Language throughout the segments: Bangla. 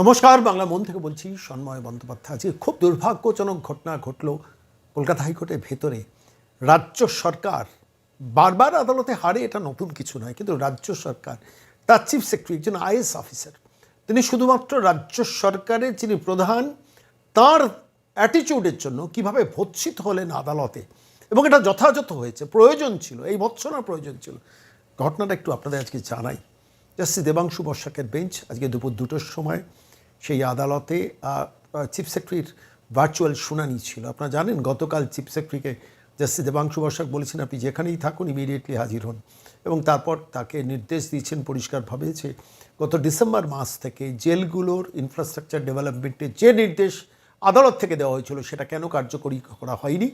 নমস্কার, বাংলা মন থেকে বলছি, সন্ময় বন্দ্যোপাধ্যায় আজকে খুব দুর্ভাগ্যজনক ঘটনা ঘটল কলকাতা হাইকোর্টের ভেতরে। রাজ্য সরকার বারবার আদালতে হারে, এটা নতুন কিছু নয়, কিন্তু রাজ্য সরকার, তার চিফ সেক্রেটারি একজন আইএস অফিসার, তিনি শুধুমাত্র রাজ্য সরকারের যিনি প্রধান, তার অ্যাটিটিউডের জন্য কীভাবে ভৎসিত হলেন আদালতে, এবং এটা যথাযথ হয়েছে, প্রয়োজন ছিল, এই ভৎসনার প্রয়োজন ছিল। ঘটনাটা একটু আপনাদের আজকে জানাই। জাস্টিস দেবাংশু বর্ষাকের বেঞ্চ, আজকে দুপুর দুটোর সময়। সেই আদালতে চিফ সেক্রেটারির ভার্চুয়াল শুনানি ছিল। আপনারা জানেন, গতকাল চিফ সেক্রেটারিকে জাস্টিস দেবাংশু বর্ষাক বলেছেন, আপনি যেখানেই থাকুন ইমিডিয়েটলি হাজির হন। এবং তারপর তাকে নির্দেশ দিয়েছেন পরিষ্কারভাবে যে, গত ডিসেম্বর মাস থেকে জেলগুলোর ইনফ্রাস্ট্রাকচার ডেভেলপমেন্টের যে নির্দেশ আদালত থেকে দেওয়া হয়েছিল, সেটা কেন কার্যকরী করা হয়নি,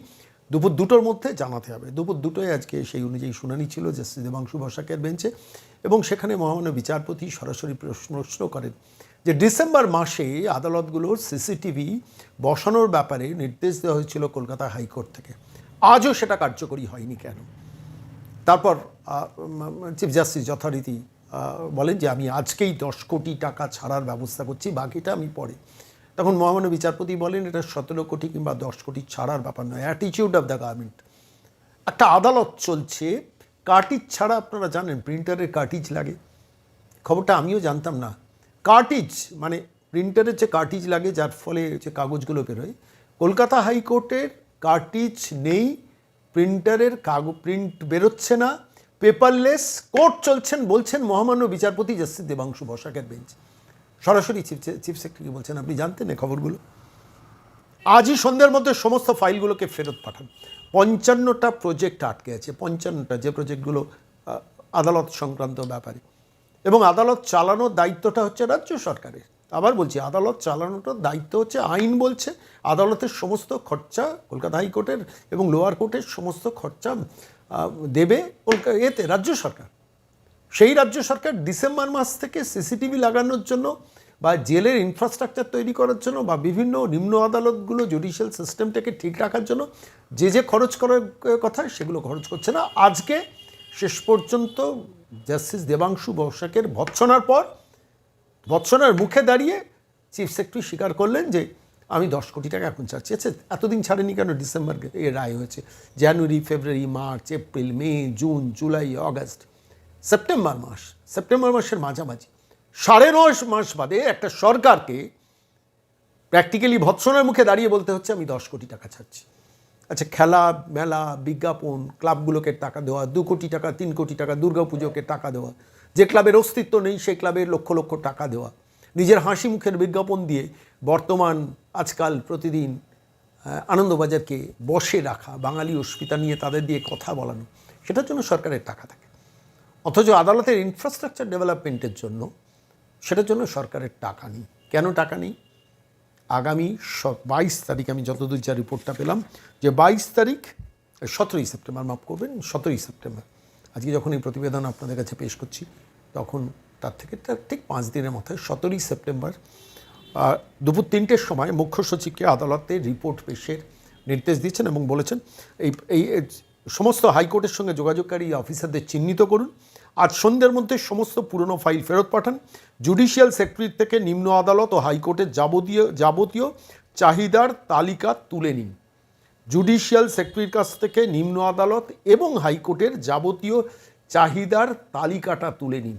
দুপুর দুটোর মধ্যে জানাতে হবে। দুপুর দুটোয় আজকে সেই অনুযায়ী শুনানি ছিল জাস্টিস দেবাংশু বসাকের বেঞ্চে এবং সেখানে মহামান্য বিচারপতি সরাসরি প্রশ্ন করেন যে ডিসেম্বর মাসে আদালতগুলোর সিসিটিভি বসানোর ব্যাপারে নির্দেশ দেওয়া হয়েছিল কলকাতা হাইকোর্ট থেকে। আজও সেটা কার্যকরী হয়নি কেন? তারপর চিফ জাস্টিস যথারীতি বলেন যে আমি আজকেই দশ কোটি টাকা ছাড়ার ব্যবস্থা করছি, বাকিটা আমি পরে। তখন মহামান্য বিচারপতি বলেন, এটা সতেরো কোটি কিংবা দশ কোটি ছাড়ার ব্যাপার নয় অ্যাটিটিউড অফ দ্য গভর্নমেন্ট একটা আদালত চলছে, কার্টিজ ছাড়া আপনারা জানেন প্রিন্টারের কার্টিজ লাগে। খবরটা আমিও জানতাম না। কার্টিজ মানে প্রিন্টারের যে কার্টিজ লাগে, যার ফলে যে কাগজগুলো বেরোয়, কলকাতা হাইকোর্টের কার্টিজ নেই, প্রিন্টারের কাগজ প্রিন্ট বেরোচ্ছে না, পেপারলেস কোর্ট চলছেন, বলছেন মহামান্য বিচারপতি জাস্টিস দেবাংশু বসাকের বেঞ্চ। সরাসরি চিফ চিফ সেক্রেটারি বলছেন, আপনি জানতেন এই খবরগুলো? আজই সন্ধ্যের মধ্যে সমস্ত ফাইলগুলোকে ফেরত পাঠান। পঞ্চান্নটা প্রজেক্ট আটকে আছে, পঞ্চান্নটা যে প্রজেক্টগুলো আদালত সংক্রান্ত ব্যাপারে। এবং আদালত চালানোর দায়িত্বটা হচ্ছে রাজ্য সরকারের। আবার বলছি, আদালত চালানোটার দায়িত্ব হচ্ছে আইন বলছে। আদালতের সমস্ত খরচা কলকাতা হাইকোর্টের এবং লোয়ার কোর্টের সমস্ত খরচা দেবে এতে রাজ্য সরকার। সেই রাজ্য সরকার ডিসেম্বর মাস থেকে সিসিটিভি লাগানোর জন্য বা জেলের ইনফ্রাস্ট্রাকচার তৈরি করার জন্য বা বিভিন্ন নিম্ন আদালতগুলো জুডিশিয়াল সিস্টেমটাকে ঠিক রাখার জন্য যে যে খরচ করার কথা সেগুলো খরচ করছে না। আজকে শেষ পর্যন্ত জাস্টিস দেবাংশু বর্ষাকের ভৎসনার পর ভৎসনার মুখে দাঁড়িয়ে চিফ সেক্রেটারি স্বীকার করলেন যে আমি দশ কোটি টাকা এখন চাচ্ছি। আচ্ছা এতদিন ছাড়েনি কেন? ডিসেম্বর এ রায় হয়েছে। January, February, March, April, May, June, July August September মাস, সেপ্টেম্বর মাসের মাঝামাঝি। সাড়ে নয় মাস বাদে একটা সরকারকে প্র্যাকটিক্যালি ভৎসনার মুখে দাঁড়িয়ে বলতে হচ্ছে, আমি দশ কোটি টাকা ছাড়ছি আচ্ছা খেলা, মেলা, বিজ্ঞাপন, ক্লাবগুলোকে টাকা দেওয়া, দু কোটি টাকা, তিন কোটি টাকা, দুর্গাপুজোকে টাকা দেওয়া, যে ক্লাবের অস্তিত্ব নেই সেই ক্লাবের লক্ষ লক্ষ টাকা দেওয়া। নিজের হাসি মুখের বিজ্ঞাপন দিয়ে বর্তমান, আজকাল প্রতিদিন আনন্দবাজারকে বসে রাখা, বাঙালি অস্মিতা নিয়ে তাদের দিয়ে কথা বলানো, সেটার জন্য সরকারের টাকা থাকে। অথচ আদালতের ইনফ্রাস্ট্রাকচার ডেভেলপমেন্টের জন্য সেটার জন্য সরকারের টাকা নেই। কেন টাকা নেই? আগামী বাইশ তারিখ আমি যতদূর যা রিপোর্টটা পেলাম, যে বাইশ তারিখ, সতেরোই সেপ্টেম্বর, মাফ করবেন, সতেরোই সেপ্টেম্বর। আজকে যখন এই প্রতিবেদন আপনাদের কাছে পেশ করছি, তখন তার থেকে তার ঠিক পাঁচ দিনের মাথায় সতেরোই সেপ্টেম্বর দুপুর তিনটের সময় মুখ্য সচিবকে আদালতে রিপোর্ট পেশের নির্দেশ দিয়েছেন এবং বলেছেন এই এই সমস্ত হাইকোর্টের সঙ্গে যোগাযোগকারী অফিসারদের চিহ্নিত করুন আজ সন্ধ্যের মধ্যে সমস্ত পুরনো ফাইল ফেরত পাঠান। জুডিশিয়াল সেক্রেটারি থেকে নিম্ন আদালত ও হাইকোর্টের যাবতীয় যাবতীয় চাহিদার তালিকা তুলে নিন। জুডিশিয়াল সেক্রেটারির কাছ থেকে নিম্ন আদালত এবং হাইকোর্টের যাবতীয় চাহিদার তালিকাটা তুলে নিন।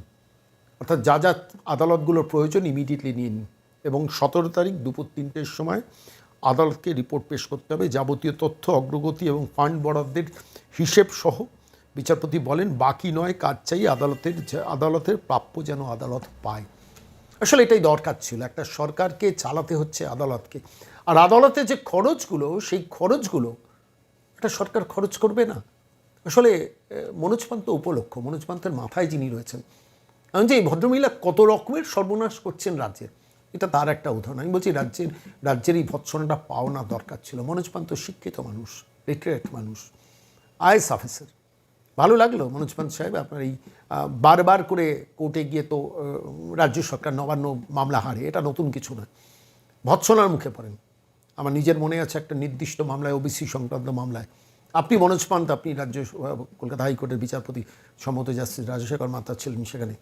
অর্থাৎ যা যা আদালতগুলোর প্রয়োজন ইমিডিয়েটলি নিয়ে নিন এবং সতেরো তারিখ দুপুর তিনটের সময় আদালতকে রিপোর্ট পেশ করতে হবে। যাবতীয় তথ্য, অগ্রগতি এবং ফান্ড বরাদ্দের হিসেব সহ বিচারপতি বলেন, বাকি নয়, কাজ চাই, আদালতের আদালতের প্রাপ্য যেন আদালত পায়। আসলে এটাই দরকার ছিল, একটা সরকারকে চালাতে হচ্ছে আদালতকে। আর আদালতে যে খরচগুলো, সেই খরচগুলো একটা সরকার খরচ করবে না। আসলে মনোজ পান্ত উপলক্ষ, মনোজ পান্তের মাথায় যিনি রয়েছেন, আমি যে এই ভদ্রমহিলা কত রকমের সর্বনাশ করছেন রাজ্যের এটা তার একটা উদাহরণ। আমি বলছি, রাজ্যের রাজ্যের এই ভৎসনাটা পাওনা দরকার ছিল। মনোজ পান্ত শিক্ষিত মানুষ, রিটায়ার্ড মানুষ আইএস অফিসার। ভালো লাগল, মনোজ পান্ত সাহেব, আপনার এই বারবার করে কোর্টে গিয়ে তো রাজ্য সরকার নবান্ন মামলা হারে, এটা নতুন কিছু নয় ভৎসনার মুখে পড়েন। আমার নিজের মনে আছে একটা নির্দিষ্ট মামলায়, ওবিসি সংক্রান্ত মামলায়। আপনি মনোজ পান্ত, আপনি রাজ্য কলকাতা হাইকোর্টের বিচারপতি সম্মত জাস্টিস রাজশেখর মাতা ছিলেন সেখানে।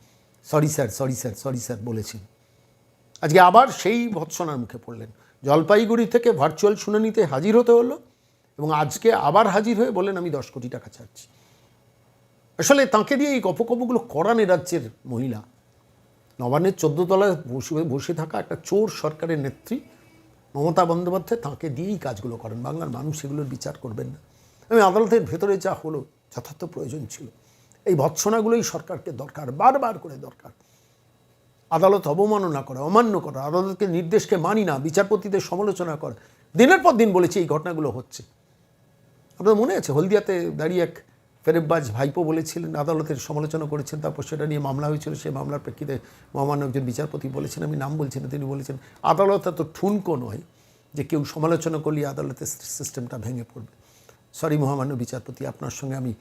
Sorry sir sorry sir sorry sir বলেছেন। আজকে আবার সেই ভৎসনার মুখে পড়লেন। জলপাইগুড়ি থেকে ভার্চুয়াল শুনানিতে হাজির হতে হলো এবং আজকে আবার হাজির হয়ে বলেন আমি দশ কোটি টাকা ছাড়ছি আসলে তাঁকে দিয়ে এই গপকপগুলো করান এ রাজ্যের মহিলা। নবান্নের তলায় বসে বসে থাকা একটা চোর সরকারের নেত্রী মমতা বন্দ্যোপাধ্যায় তাঁকে দিয়েই কাজগুলো করেন। বাংলার মানুষ এগুলোর বিচার করবেন না। আমি আদালতের ভেতরে যা হলো যথার্থ প্রয়োজন ছিল। এই ভৎসনাগুলোই সরকারকে দরকার, বারবার করে দরকার। আদালত অবমাননা করা, অমান্য করা, আদালতকে নির্দেশকে মানি না, বিচারপতিদের সমালোচনা করা। দিনের পর দিন বলেছে এই ঘটনাগুলো হচ্ছে। আপনার মনে আছে হলদিয়াতে দাঁড়িয়ে এক ফেরেববাজ ভাইপো বলেছিলেন, আদালতের সমালোচনা করেছেন, তারপর সেটা নিয়ে মামলা হয়েছিল, সেই মামলার প্রেক্ষিতে মহামান্য একজন বিচারপতি বলেছেন, আমি নাম বলছি না, তিনি বলেছেন, আদালত এত ঠুনকো নয় যে কেউ সমালোচনা করলে আদালতের সিস্টেমটা ভেঙে পড়বে। সরি মহামান্য বিচারপতি, আপনার সঙ্গে আমি,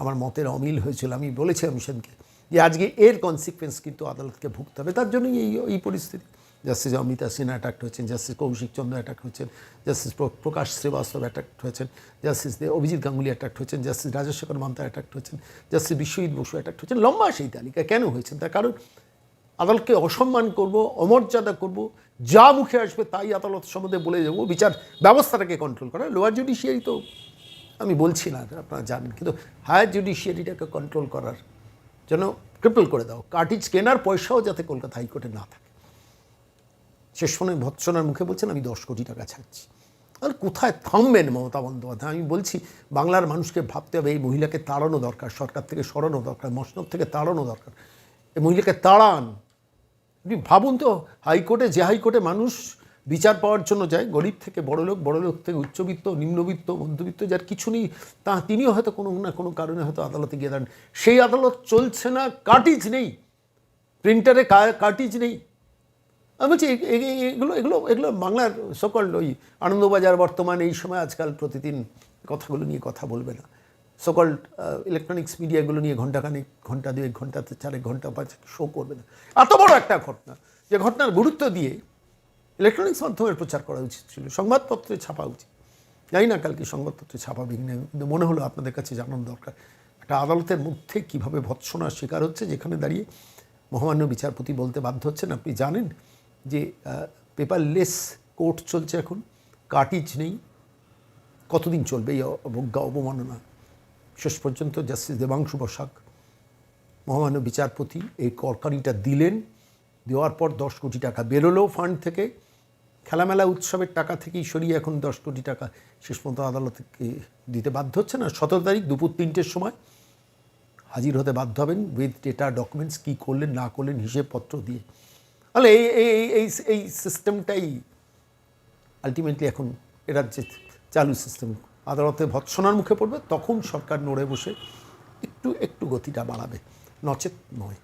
আমার মতের অমিল হয়েছিল, আমি বলেছি আমি সেদিনকে যে আজকে এর কনসিকুয়েন্স কিন্তু আদালতকে ভুগতে হবে। তার জন্যই এই এই পরিস্থিতি। জাস্টিস অমিতা সিনহা অ্যাটাক্ট হয়েছেন জাস্টিস কৌশিক চন্দ্র অ্যাটাক হয়েছেন জাস্টিস প্রকাশ শ্রীবাস্তব অ্যাটাক হয়েছেন জাস্টিস অভিজিৎ গাঙ্গুলি অ্যাটাক হয়েছেন জাস্টিস রাজশেখর মান্তা অ্যাটাক হয়েছেন জাস্টিস বিশ্বজিৎ বসু অ্যাটাক হয়েছেন। লম্বা সেই তালিকা কেন হয়েছেন তার কারণ আদালতকে অসম্মান করব, অমর্যাদা করব, যা মুখে আসবে তাই আদালত সম্বন্ধে বলে দেবো। বিচার ব্যবস্থাটাকে কন্ট্রোল করা। লোয়ার জুডিশিয়ারি তো আমি বলছি না, আপনারা জানেন। কিন্তু হায়ার জুডিশিয়ারিটাকে কন্ট্রোল করার জন্য ক্রিপল করে দাও। কার্টিজ কেনার পয়সাও যাতে কলকাতা হাইকোর্টে না থাকে। শেষ সময় ভৎসনার মুখে বলছেন, আমি দশ কোটি টাকা ছাড়ছি। আর কোথায় থামবেন মমতা বন্দ্যোপাধ্যায়? আমি বলছি, বাংলার মানুষকে ভাবতে হবে, এই মহিলাকে তাড়ানো দরকার, সরকার থেকে সরানো দরকার, মসনদ থেকে তাড়ানো দরকার। এই মহিলাকে তাড়ান। আপনি ভাবুন তো, হাইকোর্টে, যে হাইকোর্টে মানুষ বিচার পাওয়ার জন্য যায়। গরিব থেকে বড় লোক বড় লোক থেকে উচ্চবিত্ত, নিম্নবিত্ত, মধ্যবিত্ত, যার কিছু নেই, তা তিনিও হয়তো কোনো না কোনো কারণে হয়তো আদালতে গিয়ে দাঁড়ান। সেই আদালত চলছে না, কার্টিজ নেই। প্রিন্টারে কার্টিজ নেই। আমি বলছি এগুলো এগুলো এগুলো বাংলার সকল ওই আনন্দবাজার বর্তমানে এই সময় আজকাল প্রতিদিন কথাগুলো নিয়ে কথা বলবে না। সকল ইলেকট্রনিক্স মিডিয়াগুলো নিয়ে ঘন্টাখানেক ঘণ্টা দুয়েক ঘণ্টা চারেক ঘণ্টা পাঁচ শো করবে না। এত বড় একটা ঘটনা। যে ঘটনার গুরুত্ব দিয়ে ইলেকট্রনিক্স মাধ্যমের প্রচার করা উচিত ছিল। সংবাদপত্রে ছাপা উচিত। জানি না কালকে সংবাদপত্রে ছাপাবে কি কিন্তু মনে হলো আপনাদের কাছে জানানো দরকার। একটা আদালতের মধ্যে কীভাবে ভৎসনার শিকার হচ্ছে, যেখানে দাঁড়িয়ে মহামান্য বিচারপতি বলতে বাধ্য হচ্ছেন, আপনি জানেন যে পেপারলেস কোর্ট চলছে এখন কাটিজ নেই। কতদিন চলবে এই অবজ্ঞা অবমাননা? শেষ পর্যন্ত জাস্টিস দেবাংশু বসাক, মহামান্য বিচারপতি এই করকারিটা দিলেন, দেওয়ার পর দশ কোটি টাকা বেরোলো ফান্ড থেকে। খেলামেলা উৎসবের টাকা থেকেই সরিয়ে এখন দশ কোটি টাকা শেষ পর্যন্ত আদালতকে দিতে বাধ্য হচ্ছে না? সতেরো তারিখ দুপুর তিনটের সময় হাজির হতে বাধ্য হবেন উইথ ডেটা ডকুমেন্টস কী করলেন, না করলেন, হিসেবপত্র দিয়ে। তাহলে এই এই, এই- এই সিস্টেমটাই আলটিমেটলি এখন এরা যে চালু সিস্টেম আদালতে ভৎসনার মুখে পড়বে, তখন সরকার নড়ে বসে একটু একটু গতিটা বাড়াবে। নচেত নয়।